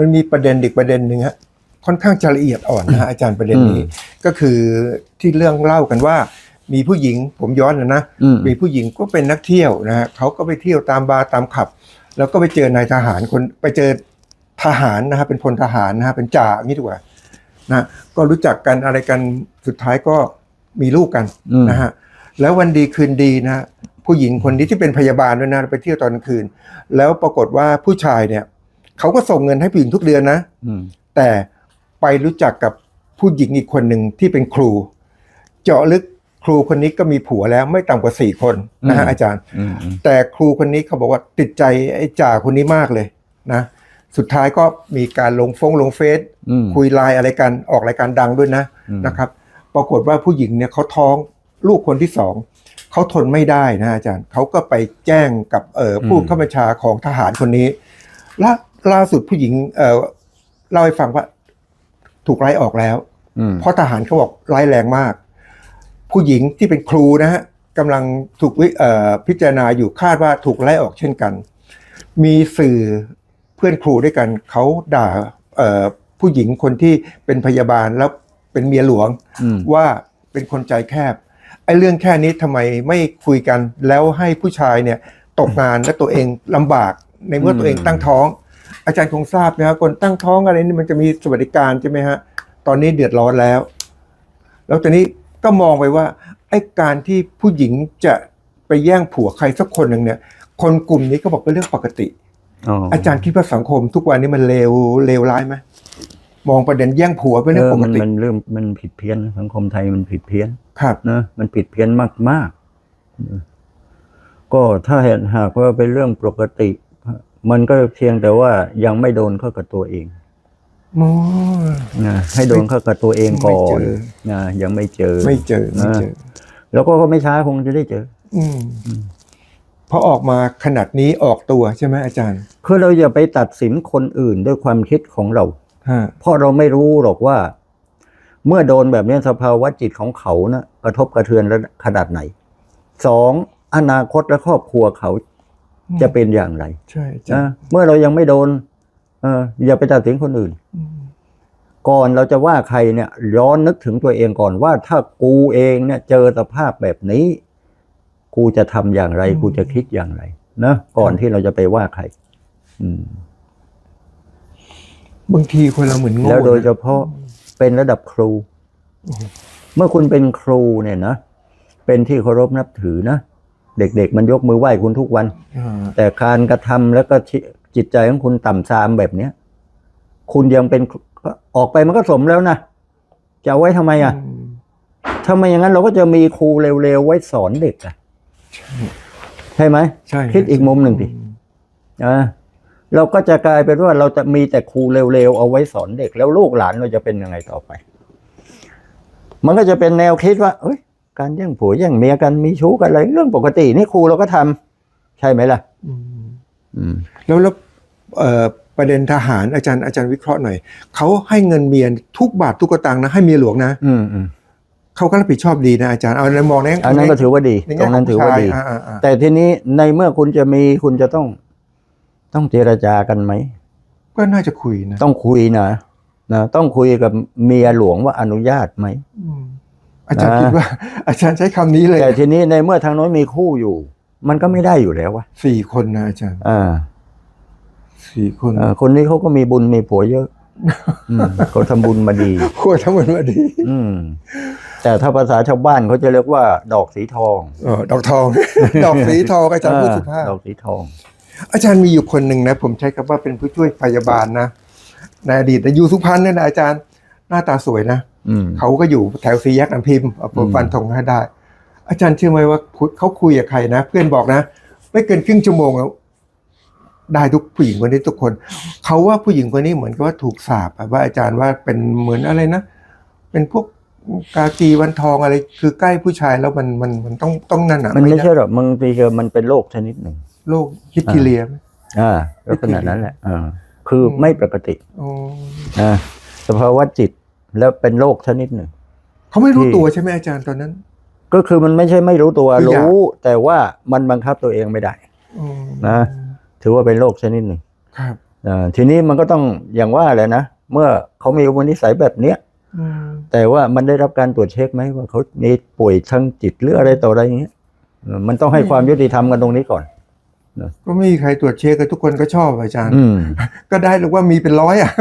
มันมีประเด็นอีกประเด็นหนึ่งฮะค่อนข้างจะละเอียดอ่อนนะฮะอาจารย์ประเด็นนี้อืมก็คือที่เรื่องเล่ากันว่า มีผู้หญิงผมย้อนนะนะอืมมีผู้หญิงก็เป็นนักเที่ยวนะฮะเขาก็ไปเที่ยวตามบาร์ตามขับ แล้วก็ไปเจอนายทหารคนไปเจอทหารนะฮะเป็นพลทหารนะฮะเป็นจ่าอย่างนี้ดีกว่านะก็รู้จักกันอะไรกันสุดท้ายก็มีลูกกันอืมนะฮะแล้ววันดีคืนดีนะฮะผู้หญิงคนนี้ที่เป็นพยาบาลด้วยนะไปเที่ยวตอนกลางคืน แล้วปรากฏว่าผู้ชายเนี่ย เขาก็ส่งเงินให้ผู้หญิงทุกเดือนนะอืมแต่ไปรู้จักกับผู้หญิงอีกคนหนึ่งที่เป็นครู เจาะลึกครูคนนี้ก็มีผัวแล้วไม่ต่ำกว่าสี่คนนะฮะอาจารย์อืมอืมแต่ครูคนนี้เขาบอกว่าติดใจไอ้จ่าคนนี้มากเลยนะสุดท้ายก็มีการลงฟงลงเฟซอืมคุยไลน์อะไรกันออกรายการดังด้วยนะอืมนะครับ ปรากฏว่าผู้หญิงเนี่ยเขาท้องลูกคนที่สองเขาทนไม่ได้นะอาจารย์เขาก็ไปแจ้งกับเอ่อผู้ข้าบัญชาของทหารคนนี้ล่า ล่าสุดผู้หญิงเอ่อเล่าให้ฟังว่า ถูกไล่ออกแล้ว อืมเพราะทหารเขาบอกร้ายแรงมาก ผู้หญิงที่เป็นครูนะฮะกำลังถูกวิเอ่อพิจารณาอยู่คาดว่าถูกไล่ออกเช่นกัน มีสื่อเพื่อนครูด้วยกันเขาด่าเอ่อผู้หญิงคนที่เป็นพยาบาลแล้วเป็นเมียหลวง อืมว่าเป็นคนใจแคบไอ้เรื่องแค่นี้ทำไมไม่คุยกัน แล้วให้ผู้ชายเนี่ยตกงานและตัวเองลำบากในเมื่อตัวเองตั้งท้อง อาจารย์คงทราบนะครับคนตั้งท้องอะไรนี่มันจะมีสวัสดิการใช่ไหมฮะตอนนี้เดือดร้อนแล้ว แล้วตอนนี้ก็มองไปว่าไอ้การที่ผู้หญิงจะไปแย่งผัวใครสักคนหนึ่งเนี่ย คนกลุ่มนี้ก็บอกเป็นเรื่องปกติอ๋ออาจารย์คิดว่าสังคมทุกวันนี้มันเลวเลวร้ายไหมมองประเด็นแย่งผัวเป็นเรื่องเออปกมันติมันเริ่มมันผิดเพี้ยนสังคมไทยมันผิดเพี้ยนครับนะมันผิดเพี้ยนมากมากๆก็ถ้าเห็นหากว่าเป็นเรื่องปกติ มันก็เพียงแต่ว่ายังไม่โดนเข้ากับตัวเองโอ้นะให้โดนเข้ากับตัวเองก่อไม่เจนอนะยังไม่เจอ ไม่เจอไม่เจอ แล้วก็ไม่ช้าคงจะได้เจอ อืมพอออกมาขนาดนี้ออกตัวใช่ไหมอาจารย์ คือเราอย่าไปตัดสินคนอื่นด้วยความคิดของเราฮะเพราะเราไม่รู้หรอกว่า เมื่อโดนแบบนี้สภาวะจิตของเขานะกระทบกระเทือนระขนาดไหนสองอนาคตและครอบครัวเขา จะเป็นอย่างไรใช่อาจารนะย์เมื่อเรายังไม่โดนเอออย่าไปตัดสินคนอื่นอืมก่อนเราจะว่าใครเนี่ยย้อนนึกถึงตัวเองก่อนว่าถ้ากูเองเนี่ยเจอสภาพแบบนี้ กูจะทำอย่างไร กูจะคิดอย่างไรนะก่อนที่เราจะไปว่าใครอืมบางทีคนเราเหมือนโง่แล้วโดยนะเฉพาะเป็นระดับครู เมื่อคุณเป็นครูเนี่ยนะเป็นที่เคารพนับถือนะ เด็กๆ มันยกมือไหว้คุณทุกวันอ่าแต่การกระทำแล้วก็จิจิตใจของคุณต่ำทรามแบบเนี้ยคุณยังเป็นออกไปมันก็สมแล้วนะจะเอาไว้ทำไมอะอืมทำไมอย่างนั้นเราก็จะมีครูเร็วๆ ไว้สอนเด็กอะใช่ไหมใช่คิดอีกมุมหนึ่งดิอ่าเราก็จะกลายเป็นว่าเราจะมีแต่ครูเร็วๆ เอาไว้สอนเด็ก แล้วลูกหลานเราจะเป็นยังไงต่อไป มันก็จะเป็นแนวคิดว่า เอ้ย การแย่งผัวแย่งเมียกันมีชู้กันอะไรเรื่องปกตินี่ครูเราก็ทำใช่ไหมล่ะอืมอืมแล้วแล้วเอ่อประเด็นทหารอาจารย์อาจารย์วิเคราะห์หน่อยเขาให้เงินเมียทุกบาททุกสตางค์นะให้เมียหลวงนะอืมอืมเขาก็รับผิดชอบดีนะอาจารย์เอาในมองในอันนั้นก็ถือว่าดีในตรแง่งขนั้อนงถือผู้ว่าชายดีอ่าอ่าอ่าแต่ทีนี้ในเมื่อคุณจะมีคุณจะต้อง ต้องเจรจากันไหมก็น่าจะคุยนะต้องคุยนะนะต้องคุยกับเมียหลวงว่าอนุญาตไหม อืมอาจารย์นะคิดว่า อาจารย์ใช้คำนี้เลย แต่ทีนี้ในเมื่อทางโน้นมีคู่อยู่ มันก็ไม่ได้อยู่แล้ววะสี่คนนะอาจารย์อ่าสี่คนอ่าคนนี้เขาก็มีบุญมีผัวเยอะอืมเขาทำบุญมาดีควรทั้งหมดมาดี อืมแต่ถ้าภาษาชาวบ้านเขาจะเรียกว่า ดอกสีทองเออดอกทอง ดอกสีทองอาจารย์พูดสุภาพดอกสีทอง อาจารย์มีอยู่คนหนึ่งนะ ผมใช้คำว่าเป็นผู้ช่วยพยาบาลนะในอดีตนะอยู่สุพรรณเนี่ยนะอาจารย์หน้าตาสวยนะอืม เขาก็อยู่แถวซีแยกน้ำพิมพ์เอาผมอืมฟันธงให้ได้ อาจารย์เชื่อไหมว่าคุยเขาคุยกับใครนะ เพื่อนบอกนะ ไม่เกินครึ่งชั่วโมงแล้วได้ทุกผู้หญิงคนนี้ทุกคน เขาว่าผู้หญิงคนนี้เหมือนกับว่าถูกสาปอะว่าอาจารย์ว่าเป็นเหมือนอะไรนะ เป็นพวกกากีวันทองอะไร คือใกล้ผู้ชายแล้วมันมันมันต้องต้องนั่นอะมันไม่ด้ใช่หรอกบางทีก็มันเป็นโรคชนิดหนึ่งโรคฮิตทีเลียไหมอ่าก็ขนาดนั้นแหละอ่าคือไม่ปกติอ๋ออ่าสภาวะจิต แล้วเป็นโรคชนิดหนึ่ง เขาไม่รู้ที่ตัวใช่ไหมอาจารย์ตอนนั้น ก็คือมันไม่ใช่ไม่รู้ตัวคืออยากรู้ แต่ว่ามันบังคับตัวเองไม่ได้อืมนะถือว่าเป็นโรคชนิดหนึ่งครับเอ่อทีนี้มันก็ต้องอย่างว่าแหละนะเมื่อเขามีอุปนิสัยแบบเนี้ยอืมแต่ว่ามันได้รับการตรวจเช็คไหมว่าเขามีป่วยทางจิตหรืออะไรต่ออะไรอย่างเงี้ยเออมันต้องให้ความยุติธรรมกันตรงนี้ก่อนก็ไม่มีใครตรวจเช็คกันทุกคนก็ชอบอาจารย์อืมก็ได้หรือว่ามีเป็นร้อยอะ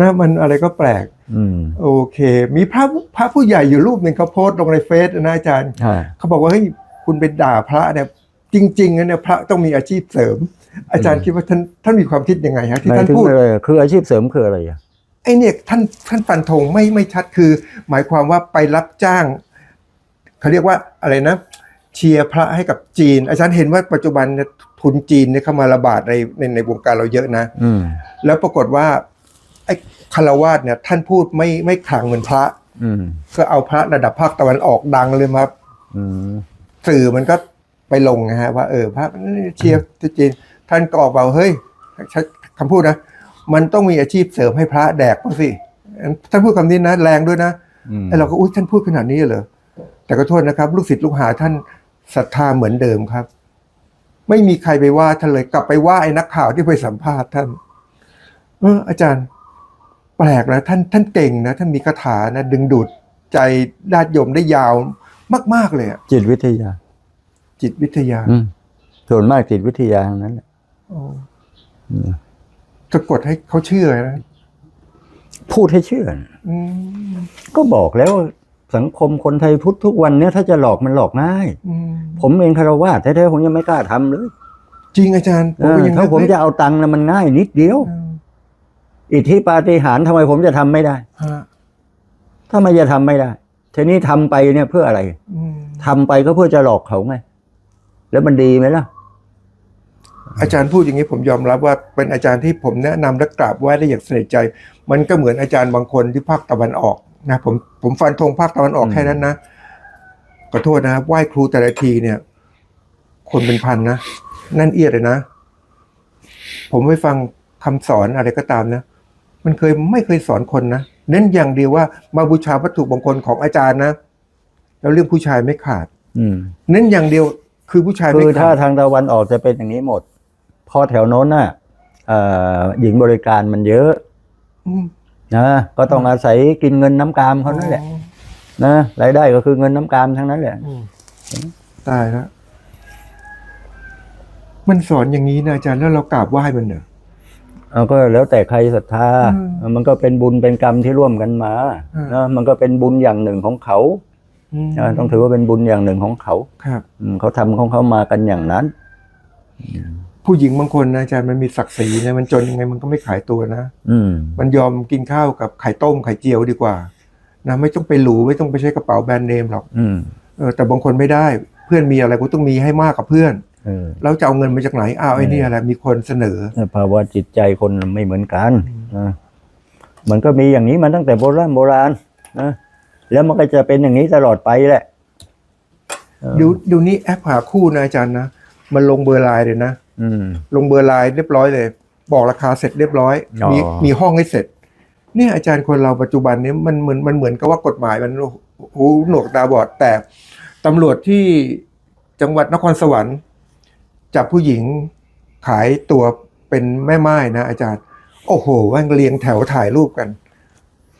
นะมันอะไรก็แปลกอืมโอเค มีพระพระผู้ใหญ่อยู่รูปหนึ่งเขาโพสต์ลงในเฟซนะอาจารย์ใช่เขาบอกว่าเฮ้ยคุณไปด่าพระเนี่ยจริงๆนะเนี่ยพระต้องมีอาชีพเสริม อาจารย์คิดว่าท่านท่านมีความคิดยังไงฮะที่หมายท่านถึงพูดอะไรคืออาชีพเสริมคืออะไรอะไอ้เนี่ยท่านท่านฟันธงไม่ไม่ชัดคือ หมายความว่าไปรับจ้างเขาเรียกว่าอะไรนะเชียร์พระให้กับจีน อาจารย์เห็นว่าปัจจุบันเนี่ยทุนจีนเนี่ยเข้ามาระบาดในในในวงการเราเยอะนะอืมแล้วปรากฏว่า ไอ้คารวาสเนี่ย ท่านพูดไม่ไม่ขลังเหมือนพระ อืม ก็เอาพระระดับภาคตะวันออกดังเลยมาอืม สื่อมันก็ไปลงนะฮะ ว่าเออพระเชียร์จีนท่านก็ออกมาเฮ้ยใช้คำพูดนะ มันต้องมีอาชีพเสริมให้พระแดกบ้างสิท่านพูดคำนี้นะแรงด้วยนะอืมไอ้เราก็อุ้ยท่านพูดขนาดนี้เหรอแต่ก็โทษนะครับ ลูกศิษย์ลูกหาท่านศรัทธาเหมือนเดิมครับ ไม่มีใครไปว่าท่านเลยกลับไปว่าไอ้นักข่าวที่ไปสัมภาษณ์ท่าน เอออาจารย์ แปลกนะท่านท่านเก่งนะท่านมีคาถานะดึงดูดใจญาติโยมได้ยาวมาก ๆ เลยอะจิตวิทยา จิตวิทยาอืมส่วนมากจิตวิทยาทั้งนั้นแหละโอ้อืมสะกดให้เขาเชื่อนะพูดให้เชื่อนะอืมก็บอกแล้วสังคมคนไทยพุทธทุกวันเนี้ยถ้าจะหลอกมันหลอกง่าย อืมผมเองคารวะแท้ๆผมยังไม่กล้าทำเลยจริงอาจารย์เออก็ยังถ้าผมนึกจะเอาตังค์นะมันง่ายนิดเดียว เออ อิทธิปาฏิหาริย์ทำไมผมจะทำไม่ได้ฮะทำไมจะทำไม่ได้ทีนี้ทำไปเนี่ยเพื่ออะไรอืมทำไปก็เพื่อจะหลอกเขาไงแล้วมันดีไหมล่ะ อาจารย์พูดอย่างนี้ผมยอมรับว่าเป็นอาจารย์ที่ผมแนะนำและกราบไหว้ได้อย่างสนิทใจ มันก็เหมือนอาจารย์บางคนที่ภาคตะวันออกนะผมผมฟันธงภาคตะวันออกอืมแค่นั้นนะขอโทษนะไหว้ครูแต่ละทีเนี่ย คนเป็นพันนะแนั่นเอียดเลยนะ ผมไปฟังคำสอนอะไรก็ตามนะ มันเคยไม่เคยสอนคนนะเน้นอย่างเดียวว่ามาบูชาวัตถุมงคลของอาจารย์นะแล้วเรื่องผู้ชายไม่ขาด อืมเน้นอย่างเดียวคือผู้ชายคืไม่อถ้าขาดทางตะวันออกจะเป็นอย่างนี้หมด พอแถวโน้นน่ะเอ่อหญิงบริการมันเยอะอืมนะก็ต้องอาศัยกินเงินน้ำกามเขานั่นแหละนะรายได้ก็คือเงินน้ำกามทั้งนั้นแหละ อืมตายแล้วมันสอนอย่างนี้นะอาจารย์แล้วเรากราบไหว้มันเนอะ เอาก็แล้วแต่ใครศรัทธาอืมมันก็เป็นบุญเป็นกรรมที่ร่วมกันมาอืมนะมันก็เป็นบุญอย่างหนึ่งของเขามนะต้องถือว่าเป็นบุญอย่างหนึ่งของเขาครับอืมเขาทำของเขามากันอย่างนั้น ผู้หญิงบางคนนะอาจารย์มันมีศักดิ์ศรีนะมันจนยังไงมันก็ไม่ขายตัวนะอืมมันยอมกินข้าวกับไข่ต้มไข่เจียวดีกว่านะไม่ต้องไปหรูไม่ต้องไปใช้กระเป๋าแบรนด์เนมหรอก อืมเออแต่บางคนไม่ได้ เพื่อนมีอะไรก็ต้องมีให้มากกับเพื่อน เออแล้วจะเอาเงินมาจากไหนอ้าวไอ้นี่อะไรมีคนเสนอภาวะจิตใจคนไม่เหมือนกันนะมันก็มีอย่างนี้มาตั้งแต่โบราณโบราณนะแล้วมันก็จะเป็นอย่างนี้ตลอดไปแหละเออเดูดูนี่แอปหาคู่นะอาจารย์นะมันลงเบอร์ไลน์เลยนะอืมลงเบอร์ไลน์เรียบร้อยเลย บอกราคาเสร็จเรียบร้อยอ๋อมีมีห้องให้เสร็จ เนี่ยอาจารย์คนเราปัจจุบันนี้มันเหมือนมันเหมือนกับว่ากฎหมายมันหูหนวกตาบอดแต่ตำรวจที่จังหวัดนครสวรรค์ จับผู้หญิงขายตัวเป็นแม่ไม้นะอาจารย์ โอ้โหว่างเรียงแถวถ่ายรูปกัน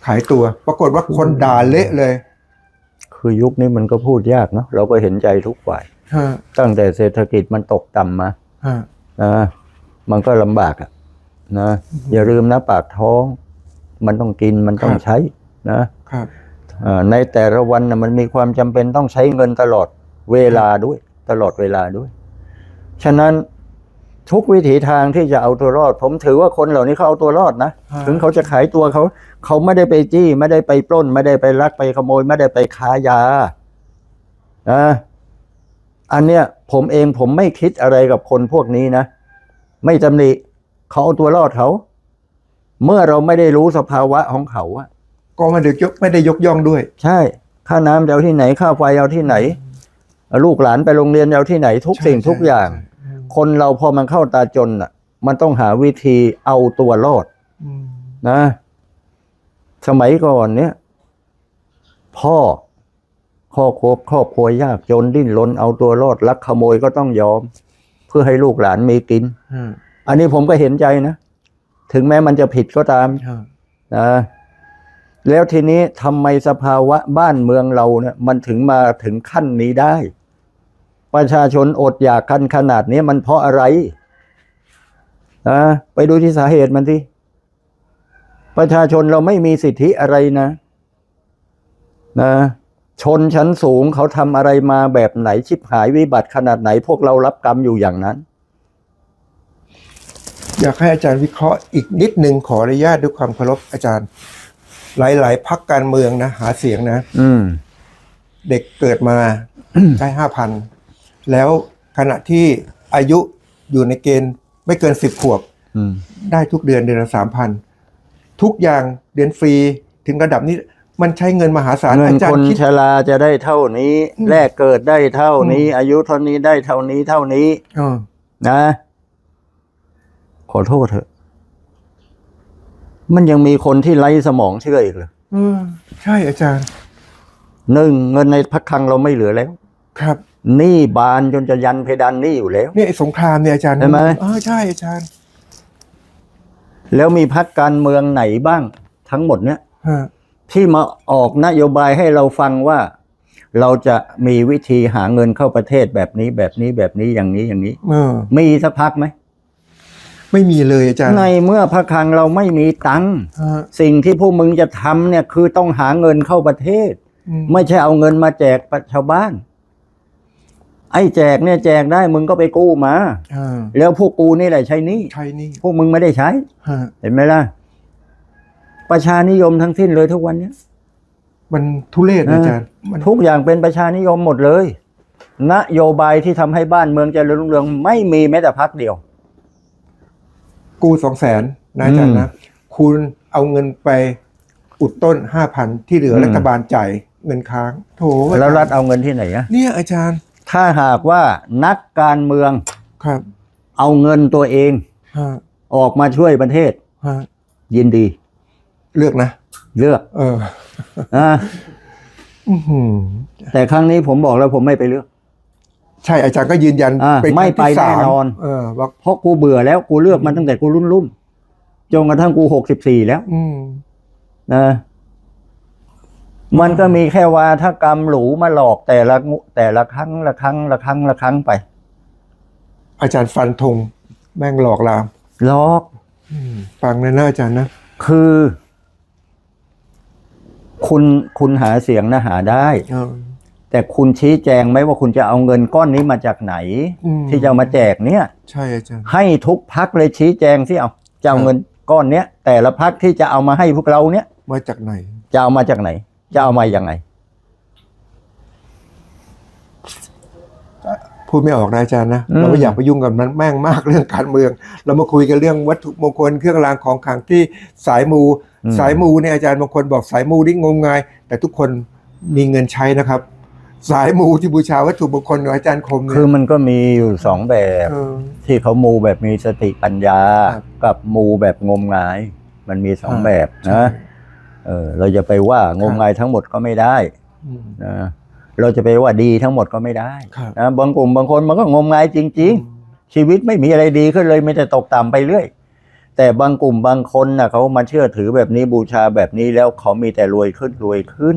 ขายตัว ปรากฏว่าคนด่าเละเลย คือยุคนี้มันก็พูดยากเนาะเราก็เห็นใจทุกฝ่ายฮะตั้งแต่เศรษฐกิจมันตกต่ำมาฮะนะมันก็ลำบากอะนะอย่าลืมนะปากท้อง มันต้องกินมันต้องใช้นะครับอ่าในแต่ละวันนะมันมีความจำเป็นต้องใช้เงินตลอดเวลาด้วย ตลอดเวลาด้วย ฉะนั้นทุกวิถีทางที่จะเอาตัวรอด ผมถือว่าคนเหล่านี้เขาเอาตัวรอดนะฮะถึงเขาจะขายตัวเขา เขาไม่ได้ไปจี้ไม่ได้ไปปล้น ไม่ได้ไปลักไปขโมย ไม่ได้ไปค้ายานะอันเนี้ยผมเองผมไม่คิดอะไรกับคนพวกนี้นะ ไม่ตำหนิเขาเอาตัวรอดเขา เมื่อเราไม่ได้รู้สภาวะของเขาอะก็ไม่ได้ยกไม่ได้ยกย่องด้วย ใช่ ค่าน้ำจะเอาที่ไหน ค่าไฟเอาที่ไหน ลูกหลานไปโรงเรียนจะเอาที่ไหนทุกสิ่งใช่ทุกอย่างใช่ใช่คนเราพอมันเข้าตาจนอะ มันต้องหาวิธีเอาตัวรอดอืมนะ สมัยก่อนเนี่ยพ่อครอบครัวครอบครัวยากจนดิ้นรนเอาตัวรอดลักขโมยก็ต้องยอม เพื่อให้ลูกหลานมีกินฮะอันนี้ผมก็เห็นใจนะ ถึงแม้มันจะผิดก็ตามครับนะ แล้วทีนี้ทำไมสภาวะบ้านเมืองเราเนี่ยมันถึงมาถึงขั้นนี้ได้ ประชาชนอดอยากกันขนาดนี้มันเพราะอะไรนะไปดูที่สาเหตุมันที่ประชาชนเราไม่มีสิทธิอะไรนะนะชนชั้นสูงเขาทำอะไรมาแบบไหนชิบหายวิบัติขนาดไหน พวกเรารับกรรมอยู่อย่างนั้น อยากให้อาจารย์วิเคราะห์อีกนิดนึงขออนุญาตด้วยความเคารพอาจารย์ หลาย ๆพักการเมืองนะหาเสียงนะ อืม เด็กเกิดมาได้ห้าพันแล้วขณะที่อายุอยู่ในเกณฑ์ไม่เกินสิบขวบ อืม ได้ทุกเดือนเดือนละสามพันทุกอย่างเดือนฟรีถึงระดับนี้มันใช้เงินมหาศาลเงินอาจารคนย์คิด ชราจะได้เท่านี้อืมแลกเกิดได้เท่านี้ อายุเท่านี้ได้เท่านี้เท่านี้เออนะ ขอโทษเถอะ มันยังมีคนที่ไร้สมองเชื่ออีกเหรอเออใช่อาจารย์หนึ่งเงินในพักคลังเราไม่เหลือแล้ว ครับหนี้บานจนจะยันเพดานหนี้อยู่แล้ว เนี่ยไอ้สงครามเนี่ยอาจารย์ใช่ไหม เออใช่อาจารย์แล้วมีพักการเมืองไหนบ้าง ทั้งหมดเนี้ยฮะที่มาออกนโยบายให้เราฟังว่า เราจะมีวิธีหาเงินเข้าประเทศแบบนี้แบบนี้แบบนี้อย่างนี้อย่างนี้ เออมีสักพักไหม ไม่มีเลยอาจารย์ในเมื่อพระคลังเราไม่มีตังค์ฮะสิ่งที่พวกมึงจะทำเนี่ยคือต้องหาเงินเข้าประเทศอืมไม่ใช่เอาเงินมาแจกชาวบ้าน ไอ้แจกเนี่ยแจกได้มึงก็ไปกู้มาอ่าแล้วพวกกูนี่แหละใช้หนี่ใช่นี่พวกมึงไม่ได้ใช้ฮะเห็นไหมล่ะ ประชานิยมทั้งสิ้นเลยทุกวันเนี้ยมันทุเรศนะอาจารย์มันทุกอย่างเป็นประชานิยมหมดเลย นโยบายที่ทำให้บ้านเมืองเจริญรุ่งเรืองไม่มีแม้แต่พักเดียว กู้สองแสนนะอาจารย์อืมนะ คุณเอาเงินไปอุดต้นห้าพันที่เหลืออมรัฐบาลจ่ายเงินค้าง โถอาจารย์แล้วรัฐเอาเงินที่ไหนอะเนี่ยอาจารย์ ถ้าหากว่านักการเมืองครับ เอาเงินตัวเองฮะออกมาช่วยประเทศฮะยินดี เลือกนะ เลือก เออนะอื้อหือแต่ครั้งนี้ผมบอกแล้วผมไม่ไปเลือก ใช่อาจารย์ก็ยืนยันอ่าเป็นไม่ครั้งที่ไปแน่สามนอน เออว่าเพราะกูเบื่อแล้วกูเลือกมันตั้งแต่กูรุ่นรุ่นจนกระทั่งกูหกสิบสี่แล้วอืม นะมันก็มีแค่วาทกรรมหรูมาหลอกแต่ละงุแต่ละครั้งละครั้งละครั้งละครั้งไปอาจารย์ฟันธงแม่งหลอกเราหลอกอืมฟังเลยนะอาจารย์นะคือ คุณคุณหาเสียงนะหาได้ เออ แต่คุณชี้แจงไหมว่าคุณจะเอาเงินก้อนนี้มาจากไหน อืมที่จะเอามาแจกเนี่ย ใช่อาจารย์ ให้ทุกพักเลยชี้แจงที่เอาจะเอาครับ เงินก้อนเนี้ยแต่ละพักที่จะเอามาให้พวกเราเนี่ย มาจากไหน จะเอามาจากไหน จะเอามาอย่างไง พูดไม่ออกนะอาจารย์นะ อืม เราไม่อยากไปยุ่งกับมันแม่งมากเรื่องการเมือง เรามาคุยกันเรื่องวัตถุมงคลเครื่องรางของขลังที่สายมู สายมูเนี่ยอาจารย์บางคนบอกสายมูนี่งมงาย แต่ทุกคนมีเงินใช้นะครับ สายมูที่บูชาวัตถุมงคลของอาจารย์คมเนี่คือยมันก็มีอยู่สองแบบเออ ที่เขามูแบบมีสติปัญญา ครับกับมูแบบงมงาย มันมีสองอ่า แบบใช่นะเออเราจะไปว่างมงายทั้งหมดก็ไม่ได้อืม นะเราจะไปว่าดีทั้งหมดก็ไม่ได้ครับ นะบางกลุ่มบางคนมันก็งมงายจริง ๆ ชีวิตไม่มีอะไรดีขึ้นเลยไม่แต่ตกต่ำไปเรื่อย แต่บางกลุ่มบางคนนะเขามาเชื่อถือแบบนี้บูชาแบบนี้แล้วเขามีแต่รวยขึ้นรวยขึ้น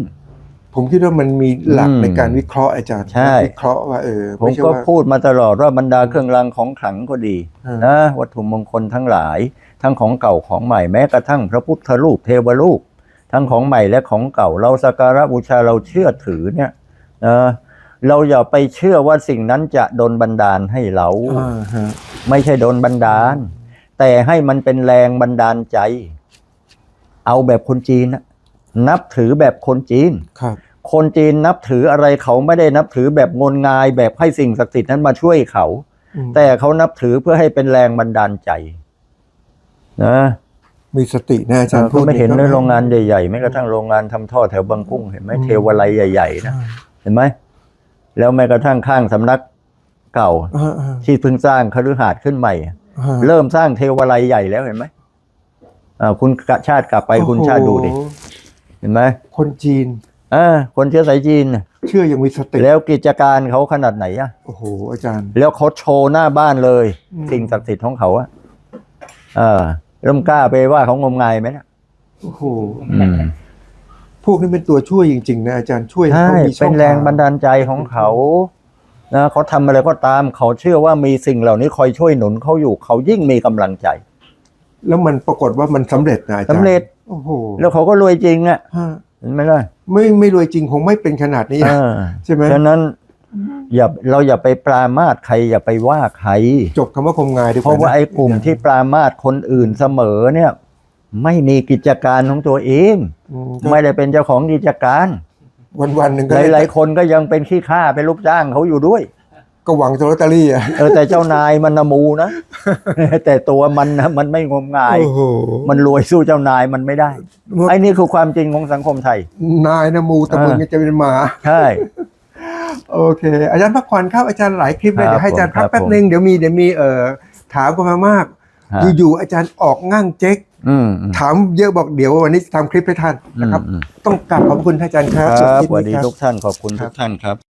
ผมคิดว่ามันมีหลักอืมในการวิเคราะห์อาจารย์ใช่วิเคราะห์ว่าเออผมไม่ใช่ก็ว่าพูดมาตลอดว่าบรรดาเครื่องรางของขลังก็ดีอ่านนะวัตถุมงคลทั้งหลาย ทั้งของเก่าของใหม่แม้กระทั่งพระพุทธรูปเทวรูป ทั้งของใหม่และของเก่าเราสักการะบูชาเราเชื่อถือเนี่ยนะเราอย่าไปเชื่อว่าสิ่งนั้นจะดนบันดาลให้เราอ่าฮะไม่ใช่โดนบันดาล แต่ให้มันเป็นแรงบันดาลใจ เอาแบบคนจีนนะนับถือแบบคนจีนครับ คนจีนนับถืออะไรเขาไม่ได้นับถือแบบงนงายแบบให้สิ่งศักดิ์สิทธิ์นั้นมาช่วยเขาอืมแต่เขานับถือเพื่อให้เป็นแรงบันดาลใจ นะมีสตินะอาจารย์ก็ไม่เห็นพูดในก็โรงงานใหญ่ๆแม้กระทั่งโรงงานทำท่อแถวบางกุ้งเห็นไหมอืมเทวไลยใหญ่ๆนะอ่าเห็นไหมแล้วแม้กระทั่งข้างสำนักเก่าอ่าอ่าที่เพิ่งสร้างคฤหาสน์ขึ้นใหม่อ่าเริ่มสร้างเทวไลยใหญ่แล้วเห็นไหมอ่าคุณกะชาติกลับไปคุณชาติดูดิโอ้โหเห็นไหมคนจีน อ่าคนเชื้อสายจีนน่ะเชื่อยังมีสติแล้วกิจการเขาขนาดไหนอะโอ้โหอาจารย์ แล้วเขาโชว์หน้าบ้านเลยอืมสิ่งศักดิ์สิทธิ์ของเขาอะเออร่มกล้าไปว่าเขางมงายไหมเนะโอ้โหอืมพวกนี้เป็นตัวช่วยจริง ๆ นะอาจารย์ช่วยให้ใช่เขามีช่เป็องนแรงทาบันดาลใจของเขานะเขาทำอะไรก็ตาม เขาเชื่อว่ามีสิ่งเหล่านี้คอยช่วยหนุนเขาอยู่ เขายิ่งมีกำลังใจ แล้วมันปรากฏว่ามันสำเร็จนะอาจารย์สำเร็จโอ้โหแล้วเขาก็รวยจริงอะฮะเห็นไหมล่ะ ไม่ไม่รวยจริงคงไม่เป็นขนาดนี้เอนะอใช่ไหมฉะนั้นอย่าเราอย่าไปปรามาสใครอย่าไปว่าใครจบคำว่าคมงายดีกว่าเพราะว่าไอ้กลุ่มที่ปรามาสคนอื่นเสมอเนี่ย ไม่มีกิจการของตัวเองอืมไม่ได้เป็นเจ้าของกิจการ วันวันๆหนึ่งหก็ได้ลายๆคนก็ยังเป็นขี้ข้าเป็นลูกจ้างเขาอยู่ด้วย ก็หวังจะลอตเตอรี่อะเออแต่เจ้านายมันนะมูนะ แต่ตัวมันนะมันไม่งมงาย โอ้โหมันรวยสู้เจ้านายมันไม่ได้ ไอ้นี่คือความจริงของสังคมไทย นายนะมูแต่อ่ามึมึงเนี่ยจะเป็นหมา ใช่ โอเค อาจารย์พักผ่อนครับอาจารย์หลายคลิปเลยครับเดี๋ยวให้อาจารย์พักผมแป๊บหนึ่งเดี๋ยวมีเดี๋ยวมีเอ่อถามกันมามาก ฮะ อยู่ๆอาจารย์ออกง่างเจ๊ก อืมอืม ถามเยอะบอกเดี๋ยววันนี้จะทำคลิปให้ท่านนะครับอืม ต้องกราบขอบคุณท่านอาจารย์คครัรับบสวัสดีครับ ทุกท่านขอบคุณครัทุบกท่านครับ